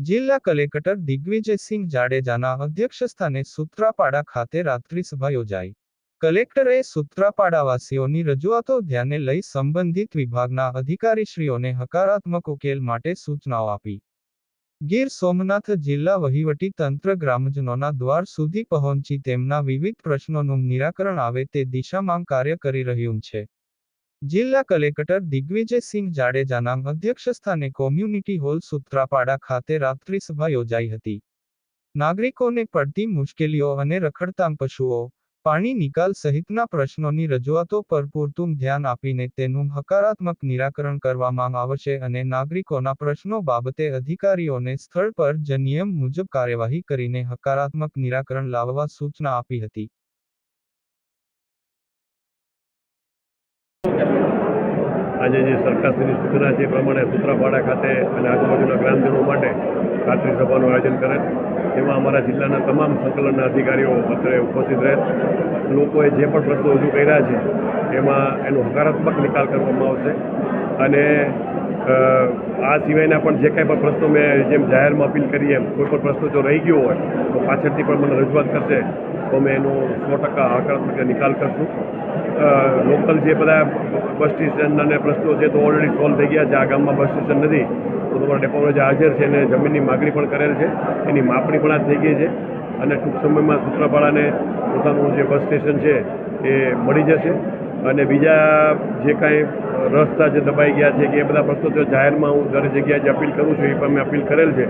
જિલ્લા કલેક્ટર દિગ્વિજયસિંહ જાડેજાના અધ્યક્ષસ્થાને સૂત્રાપાડા ખાતે રાત્રિસભા યોજાઈ. કલેક્ટરે સૂત્રાપાડાવાસીઓની રજૂઆતો ધ્યાને લઈ સંબંધિત વિભાગના અધિકારીશ્રીઓને હકારાત્મક ઉકેલ માટે સૂચનાઓ આપી. ગીર સોમનાથ જિલ્લા વહીવટી તંત્ર ગ્રામજનોના દ્વાર સુધી પહોંચી તેમના વિવિધ પ્રશ્નોનું નિરાકરણ આવે તે દિશામાં કાર્ય કરી રહ્યું છે. જિલ્લા કલેક્ટર દિગ્વિજયસિંહ જાડેજાના અધ્યક્ષસ્થાને કોમ્યુનિટી હોલ સુત્રાપાડા ખાતે રાત્રિસભા યોજાઈ હતી. નાગરિકોને પડતી મુશ્કેલીઓ અને રખડતા પશુઓ, પાણી નિકાલ સહિતના પ્રશ્નોની રજૂઆતો પર પૂરતું ધ્યાન આપીને તેનું હકારાત્મક નિરાકરણ કરવામાં આવશે અને નાગરિકોના પ્રશ્નો બાબતે અધિકારીઓને સ્થળ પર જ નિયમ મુજબ કાર્યવાહી કરીને હકારાત્મક નિરાકરણ લાવવા સૂચના આપી હતી. આજે જે સરકારશ્રીની સૂચના છે એ પ્રમાણે સૂત્રાપાડા ખાતે અને આજુબાજુના ગ્રામજનો માટે રાત્રિ સભાનું આયોજન કરે. તેમાં અમારા જિલ્લાના તમામ સંકલનના અધિકારીઓ અત્રે ઉપસ્થિત રહે. લોકોએ જે પણ પ્રશ્નો રજૂ કર્યા છે, એમાં એનો હકારાત્મક નિકાલ કરવામાં આવશે. અને આ સિવાયના પણ જે કાંઈ પણ પ્રશ્નો મેં જેમ જાહેરમાં અપીલ કરી એમ, કોઈ પણ પ્રશ્નો જો રહી ગયો હોય, તો પાછળથી પણ મને રજૂઆત કરશે, તો અમે એનો સો ટકા હકારાત્મક નિકાલ કરશું. લોકલ જે બધા બસ સ્ટેશન અને પ્રશ્નો છે, તો ઓલરેડી સોલ્વ થઈ ગયા છે. આ ગામમાં બસ સ્ટેશન નથી, તો તમારા ડેપોમાં જે હાજર છે, એને જમીનની માગણી પણ કરેલ છે. એની માપણી પણ આ થઈ ગઈ છે. અને ટૂંક સમયમાં સૂત્રાપાડાને પોતાનું જે બસ સ્ટેશન છે, એ મળી જશે. અને બીજા જે કાંઈ રસ્તા જે દબાઈ ગયા છે કે એ બધા પ્રશ્નો જાહેરમાં હું દરેક જગ્યાએ જે અપીલ કરું છું, એ પણ મેં અપીલ કરેલ છે.